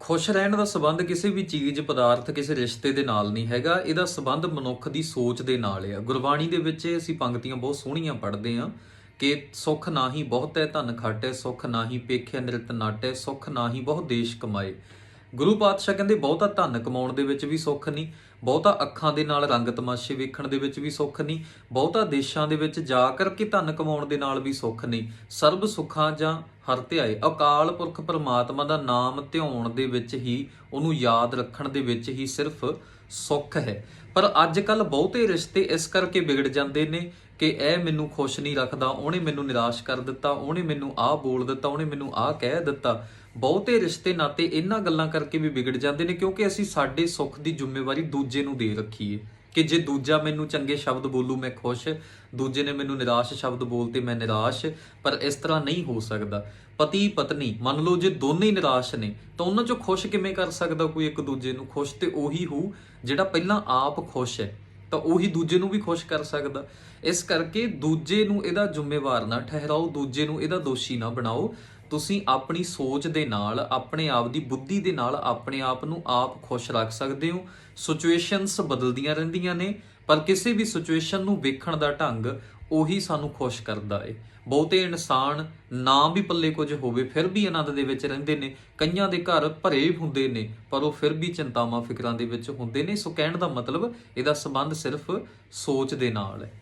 ਖੁਸ਼ ਰਹਿਣ ਦਾ ਸਬੰਧ ਕਿਸੇ ਵੀ ਚੀਜ਼, ਪਦਾਰਥ, ਕਿਸੇ ਰਿਸ਼ਤੇ ਦੇ ਨਾਲ ਨਹੀਂ ਹੈਗਾ। ਇਹਦਾ ਸਬੰਧ ਮਨੁੱਖ ਦੀ ਸੋਚ ਦੇ ਨਾਲ ਆ। ਗੁਰਬਾਣੀ ਦੇ ਵਿੱਚ ਇਹ ਅਸੀਂ ਪੰਕਤੀਆਂ ਬਹੁਤ ਸੋਹਣੀਆਂ ਪੜ੍ਹਦੇ ਹਾਂ ਕਿ ਸੁਖ ਨਾਹੀ ਬਹੁਤੈ ਧਨ ਖਾਟੇ ਸੁਖ ਨਾਹੀ ਪੇਖੇ ਨਿਰਤ ਨਾਟੇ ਸੁਖ ਨਾਹੀ ਬਹੁਤ ਦੇਸ਼ ਕਮਾਏ। ਗੁਰੂ ਪਾਤਸ਼ਾਹ ਕਹਿੰਦੇ, ਬਹੁਤਾ ਧਨ ਕਮਾਉਣ ਦੇ ਵਿੱਚ ਵੀ ਸੁੱਖ ਨਹੀਂ, ਬਹੁਤਾ ਅੱਖਾਂ ਦੇ ਨਾਲ ਰੰਗ ਤਮਾਸ਼ੇ ਵੇਖਣ ਦੇ ਵਿੱਚ ਵੀ ਸੁੱਖ ਨਹੀਂ, ਬਹੁਤਾ ਦੇਸ਼ਾਂ ਦੇ ਵਿੱਚ ਜਾ ਕਰਕੇ ਧਨ ਕਮਾਉਣ ਦੇ ਨਾਲ ਵੀ ਸੁੱਖ ਨਹੀਂ। ਸਰਬ ਸੁੱਖਾਂ ਜਾਂ ਹਰ ਧਿਆਏ ਅਕਾਲ ਪੁਰਖ ਪਰਮਾਤਮਾ ਦਾ ਨਾਮ ਧਿਆਉਣ ਦੇ ਵਿੱਚ ਹੀ, ਉਹਨੂੰ ਯਾਦ ਰੱਖਣ ਦੇ ਵਿੱਚ ਹੀ ਸਿਰਫ ਸੁੱਖ ਹੈ। ਪਰ ਅੱਜ ਕੱਲ ਬਹੁਤੇ ਰਿਸ਼ਤੇ ਇਸ ਕਰਕੇ ਵਿਗੜ ਜਾਂਦੇ ਨੇ ਕਿ ਇਹ ਮੈਨੂੰ ਖੁਸ਼ ਨਹੀਂ ਰੱਖਦਾ, ਉਹਨੇ ਮੈਨੂੰ ਨਿਰਾਸ਼ ਕਰ ਦਿੱਤਾ, ਉਹਨੇ ਮੈਨੂੰ ਆਹ ਬੋਲ ਦਿੱਤਾ, ਉਹਨੇ ਮੈਨੂੰ ਆਹ ਕਹਿ ਦਿੱਤਾ। ਬਹੁਤੇ ਰਿਸ਼ਤੇ ਨਾਤੇ ਇਹਨਾਂ ਗੱਲਾਂ ਕਰਕੇ ਵੀ ਵਿਗੜ ਜਾਂਦੇ ਨੇ ਕਿਉਂਕਿ ਅਸੀਂ ਸਾਡੇ ਸੁੱਖ ਦੀ ਜ਼ਿੰਮੇਵਾਰੀ ਦੂਜੇ ਨੂੰ ਦੇ ਰੱਖੀਏ ਕਿ ਜੇ ਦੂਜਾ ਮੈਨੂੰ ਚੰਗੇ ਸ਼ਬਦ ਬੋਲੂ, ਮੈਂ ਖੁਸ਼। ਦੂਜੇ ਨੇ ਮੈਨੂੰ ਨਿਰਾਸ਼ ਸ਼ਬਦ ਬੋਲਤੇ, ਮੈਂ ਨਿਰਾਸ਼। ਪਰ ਇਸ ਤਰ੍ਹਾਂ ਨਹੀਂ ਹੋ ਸਕਦਾ। ਪਤੀ, ਪਤਨੀ, ਮੰਨ ਲਓ ਜੇ ਦੋਨੇ ਹੀ ਨਿਰਾਸ਼ ਨੇ, ਤਾਂ ਉਹਨਾਂ ਚੋਂ ਖੁਸ਼ ਕਿਵੇਂ ਕਰ ਸਕਦਾ ਕੋਈ ਇੱਕ ਦੂਜੇ ਨੂੰ? ਖੁਸ਼ ਤੇ ਉਹੀ ਹੋਊ ਜਿਹੜਾ ਪਹਿਲਾਂ ਆਪ ਖੁਸ਼ ਹੈ। ਤਾਂ ਉਹੀ ਦੂਜੇ ਨੂੰ ਵੀ ਖੁਸ਼ ਕਰ ਸਕਦਾ। ਇਸ ਕਰਕੇ ਦੂਜੇ ਨੂੰ ਇਹਦਾ ਜ਼ਿੰਮੇਵਾਰ ਨਾ ਠਹਿਰਾਓ, ਦੂਜੇ ਨੂੰ ਇਹਦਾ ਦੋਸ਼ੀ ਨਾ ਬਣਾਓ। ਤੁਸੀਂ ਆਪਣੀ ਸੋਚ ਦੇ ਨਾਲ, ਆਪਣੇ ਆਪ ਦੀ ਬੁੱਧੀ ਦੇ ਨਾਲ ਆਪਣੇ ਆਪ ਨੂੰ ਆਪ ਖੁਸ਼ ਰੱਖ ਸਕਦੇ ਹੋ। ਸਿਚੁਏਸ਼ਨਸ ਬਦਲਦੀਆਂ ਰਹਿੰਦੀਆਂ ਨੇ, ਪਰ ਕਿਸੇ ਵੀ ਸਿਚੁਏਸ਼ਨ ਨੂੰ ਵੇਖਣ ਦਾ ਢੰਗ ਉਹੀ ਸਾਨੂੰ ਖੁਸ਼ ਕਰਦਾ ਏ। ਬਹੁਤੇ ਇਨਸਾਨ ਨਾ ਵੀ ਪੱਲੇ ਕੁਝ ਹੋਵੇ, ਫਿਰ ਵੀ ਆਨੰਦ ਦੇ ਵਿੱਚ ਰਹਿੰਦੇ ਨੇ। ਕਈਆਂ ਦੇ ਘਰ ਭਰੇ ਹੁੰਦੇ ਨੇ, ਪਰ ਉਹ ਫਿਰ ਵੀ ਚਿੰਤਾਵਾਂ, ਫਿਕਰਾਂ ਦੇ ਵਿੱਚ ਹੁੰਦੇ ਨੇ। ਸੋ ਕਹਿਣ ਦਾ ਮਤਲਬ, ਇਹਦਾ ਸੰਬੰਧ ਸਿਰਫ ਸੋਚ ਦੇ ਨਾਲ ਹੈ।